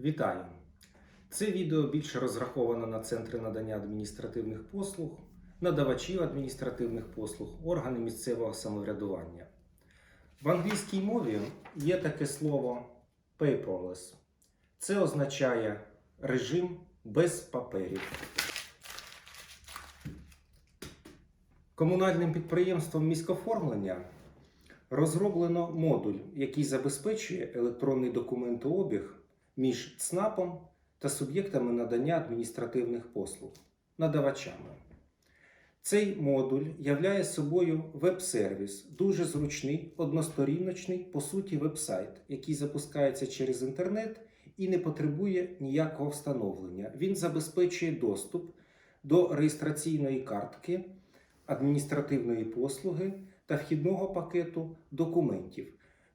Вітаю! Це відео більше розраховано на центри надання адміністративних послуг, надавачів адміністративних послуг, органи місцевого самоврядування. В англійській мові є таке слово paperless. Це означає режим без паперів. Комунальним підприємством міськоформлення розроблено модуль, який забезпечує електронний документообіг між ЦНАПом та суб'єктами надання адміністративних послуг надавачами. Цей модуль являє собою веб-сервіс, дуже зручний, односторіночний, по суті, веб-сайт, який запускається через інтернет і не потребує ніякого встановлення. Він забезпечує доступ до реєстраційної картки, адміністративної послуги та вхідного пакету документів.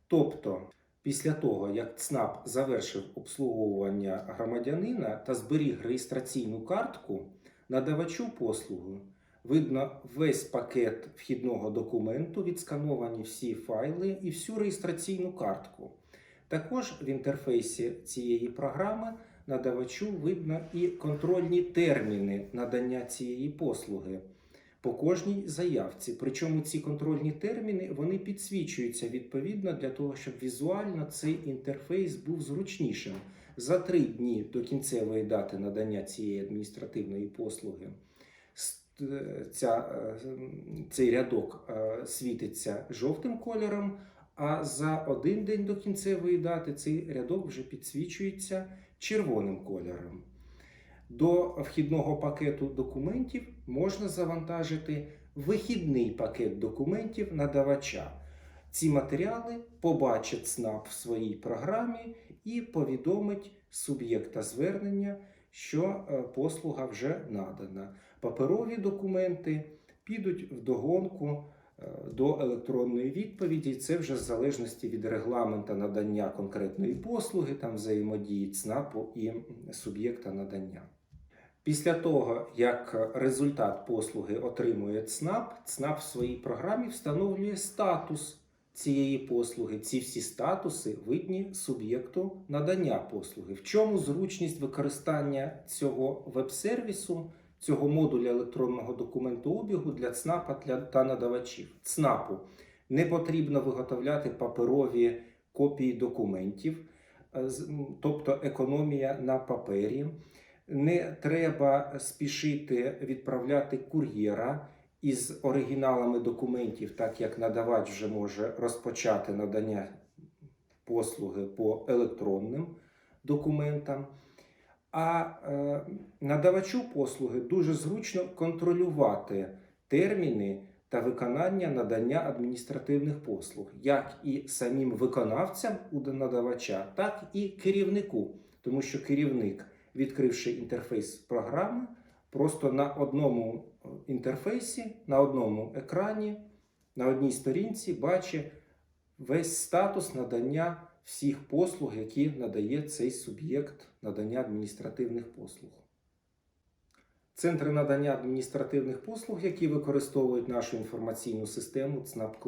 Тобто, Після того, як ЦНАП завершив обслуговування громадянина та зберіг реєстраційну картку, надавачу послуги видно весь пакет вхідного документу, відскановані всі файли і всю реєстраційну картку. Також в інтерфейсі цієї програми надавачу видно і контрольні терміни надання цієї послуги по кожній заявці. Причому ці контрольні терміни вони підсвічуються відповідно для того, щоб візуально цей інтерфейс був зручнішим. За три дні до кінцевої дати надання цієї адміністративної послуги е, ця, е, цей рядок е, світиться жовтим кольором, а за один день до кінцевої дати цей рядок вже підсвічується червоним кольором. До вхідного пакету документів можна завантажити вихідний пакет документів надавача. Ці матеріали побачить ЦНАП в своїй програмі і повідомить суб'єкта звернення, що е, послуга вже надана. Паперові документи підуть вдогонку е, до електронної відповіді. Це вже в залежності від регламента надання конкретної послуги, там взаємодії ЦНАПу і суб'єкта надання. Після того, як результат послуги отримує ЦНАП, ЦНАП в своїй програмі встановлює статус цієї послуги. Ці всі статуси видні суб'єкту надання послуги. В чому зручність використання цього веб-сервісу, цього модуля електронного документообігу для ЦНАПа та надавачів? ЦНАПу не потрібно виготовляти паперові копії документів, е, тобто економія на папері не треба спішити відправляти кур'єра із оригіналами документів, так як надавач вже може розпочати надання послуги по електронним документам. А е, надавачу послуги дуже зручно контролювати терміни та виконання надання адміністративних послуг, як і самим виконавцям у надавача, так і керівнику, тому що керівник відкривши інтерфейс програми, просто на одному е, інтерфейсі, на одному екрані, на одній сторінці бачить весь статус надання всіх послуг, які надає цей суб'єкт надання адміністративних послуг. Центри надання адміністративних послуг, які використовують нашу інформаційну систему ЦНАП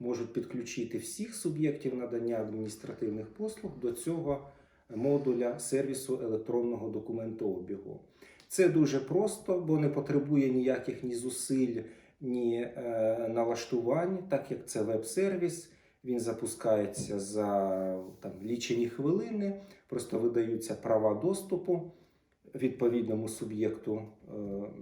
можуть підключити всіх суб'єктів надання адміністративних послуг до цього модуля сервісу електронного документообігу. Це дуже просто, бо не потребує ніяких ні зусиль, ні е, налаштувань, так як це веб-сервіс. Він запускається за там, лічені хвилини, просто видаються права доступу відповідному суб'єкту е,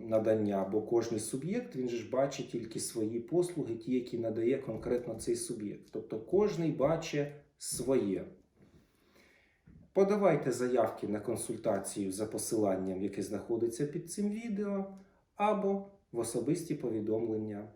надання, бо кожен суб'єкт він же ж бачить тільки свої послуги, ті, які надає конкретно цей суб'єкт. Тобто кожний бачить своє. Подавайте заявки на консультацію за посиланням, яке знаходиться під цим відео, або в особисті повідомлення.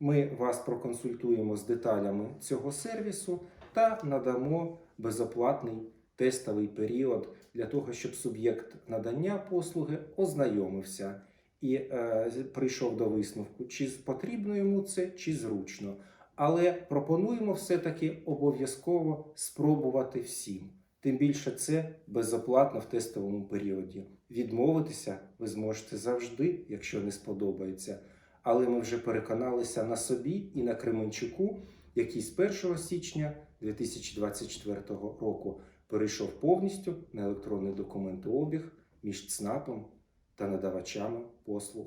Ми вас проконсультуємо з деталями цього сервісу та надамо безоплатний тестовий період для того, щоб суб'єкт надання послуги ознайомився і е, прийшов до висновку, чи потрібно йому це, чи зручно. Але пропонуємо все-таки обов'язково спробувати всім. Тим більше це безоплатно в тестовому періоді. Відмовитися ви зможете завжди, якщо не сподобається. Але ми вже переконалися на собі і на Кременчуку, який з 1 січня 2024 року перейшов повністю на електронний документообіг між ЦНАПом та надавачами послуг.